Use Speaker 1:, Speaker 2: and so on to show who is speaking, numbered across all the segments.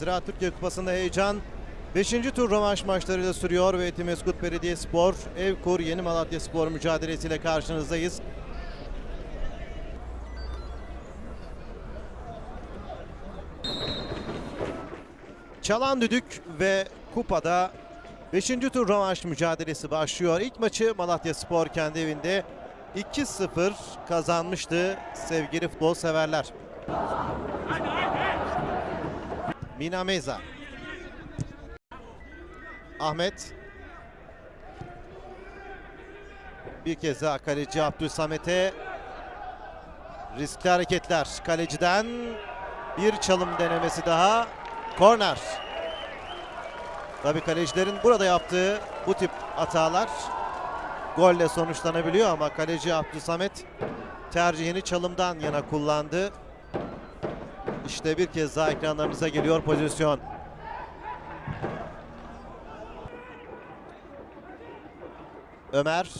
Speaker 1: Ziraat Türkiye Kupası'nda heyecan 5. tur rövanş maçlarıyla sürüyor ve Etimeskut Belediyespor, Evkur Yeni Malatya Spor mücadelesiyle karşınızdayız. Çalan düdük ve kupada 5. tur rövanş mücadelesi başlıyor. İlk maçı Malatya Spor kendi evinde 2-0 kazanmıştı sevgili futbol severler. Mina Meza. Ahmet. Bir kez daha kaleci Abdülsamet'e riskli hareketler. Kaleciden bir çalım denemesi daha. Korner. Tabii kalecilerin burada yaptığı bu tip hatalar golle sonuçlanabiliyor ama kaleci Abdülsamet tercihini çalımdan yana kullandı. İşte bir kez daha ekranlarınıza geliyor pozisyon. Ömer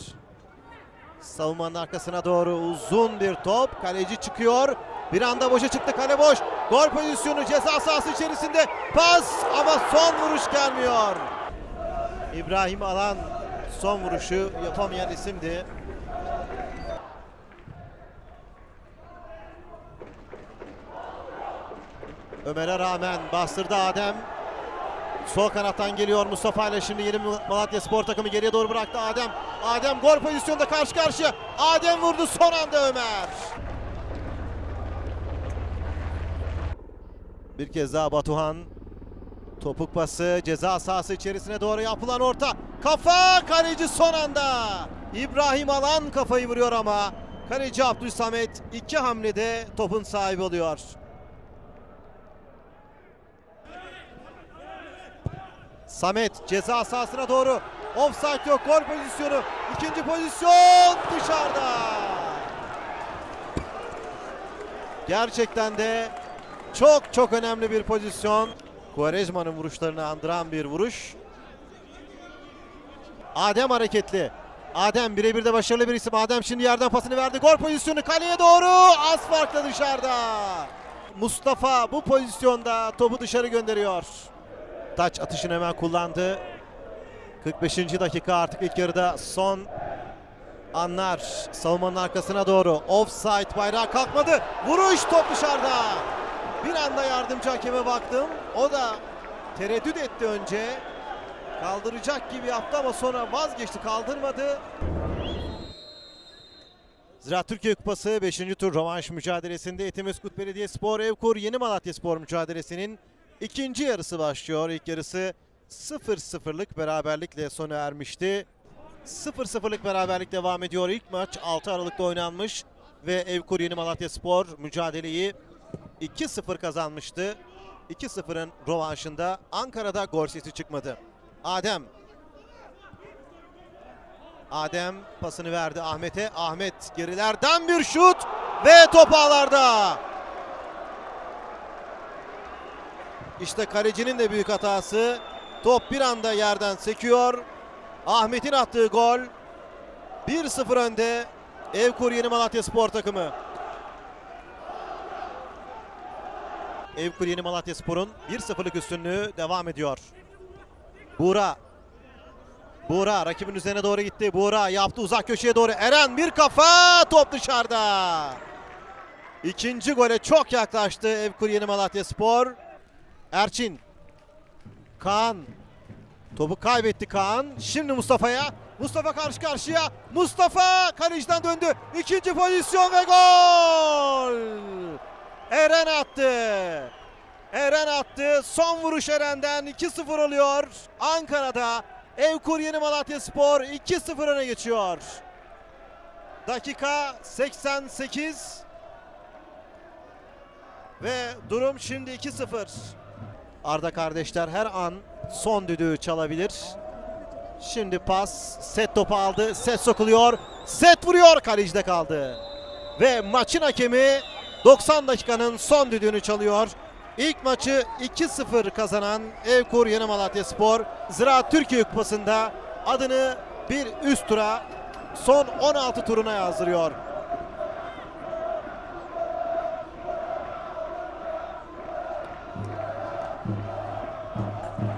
Speaker 1: savunmanın arkasına doğru uzun bir top. Kaleci çıkıyor. Bir anda boşa çıktı kale boş. Gol pozisyonu ceza sahası içerisinde. Pas ama son vuruş gelmiyor. İbrahim Alan son vuruşu yapamayan isimdi. Ömer'e rağmen bastırdı Adem. Sol kanattan geliyor Mustafa ile şimdi yeni Malatya Spor takımı geriye doğru bıraktı Adem. Adem gol pozisyonda karşı karşıya. Adem vurdu son anda Ömer. Bir kez daha Batuhan. Topuk pası ceza sahası içerisine doğru yapılan orta. Kafa kaleci son anda. İbrahim Alan kafayı vuruyor ama kaleci Abdülsamet iki hamlede topun sahibi oluyor. Samet ceza sahasına doğru. Offside yok. Gol pozisyonu. İkinci pozisyon dışarıda. Gerçekten de çok çok önemli bir pozisyon. Quaresma'nın vuruşlarını andıran bir vuruş. Adem hareketli. Adem birebir de başarılı bir isim. Adem şimdi yerden pasını verdi. Gol pozisyonu kaleye doğru. Az farkla dışarıda. Mustafa bu pozisyonda topu dışarı gönderiyor. Taç atışını hemen kullandı. 45. dakika artık ilk yarıda son anlar. Savunmanın arkasına doğru. Offside bayrağı kalkmadı. Vuruş top dışarıda. Bir anda yardımcı hakeme baktım. O da tereddüt etti önce. Kaldıracak gibi yaptı ama sonra vazgeçti. Kaldırmadı. Ziraat Türkiye Kupası 5. tur rövanş mücadelesinde Etimeskut Belediyespor Evkur Yeni Malatya Spor mücadelesinin ikinci yarısı başlıyor. İlk yarısı 0-0'lık beraberlikle sona ermişti. 0-0'lık beraberlik devam ediyor. İlk maç 6 Aralık'ta oynanmış ve Evkur Yeni Malatya Spor mücadeleyi 2-0 kazanmıştı. 2-0'ın rövanşında Ankara'da gol sesi çıkmadı. Adem Adem pasını verdi Ahmet'e. Ahmet gerilerden bir şut ve top ağlarda. İşte kalecinin de büyük hatası. Top bir anda yerden sekiyor. Ahmet'in attığı gol 1-0 önde Evkur Yeni Malatya Spor takımı. Evkur Yeni Malatya Spor'un 1-0'lık üstünlüğü devam ediyor. Buğra Buğra rakibin üzerine doğru gitti. Buğra yaptı uzak köşeye doğru. Eren bir kafa top dışarıda. İkinci gole çok yaklaştı Evkur Yeni Malatya Spor. Erçin. Kaan. Topu kaybetti Kaan. Şimdi Mustafa'ya. Mustafa karşı karşıya. Mustafa kaleciden döndü. İkinci pozisyon ve gol. Eren attı. Eren attı. Son vuruş Eren'den 2-0 oluyor. Ankara'da Evkur Yeni Malatya Spor 2-0 öne geçiyor. Dakika 88 ve durum şimdi 2-0. Arda kardeşler her an son düdüğü çalabilir. Şimdi pas, set topu aldı, set sokuluyor, set vuruyor, kalecide kaldı. Ve maçın hakemi 90 dakikanın son düdüğünü çalıyor. İlk maçı 2-0 kazanan Evkur Yeni Malatya Spor Ziraat Türkiye Kupası'nda adını bir üst tura son 16 turuna yazdırıyor.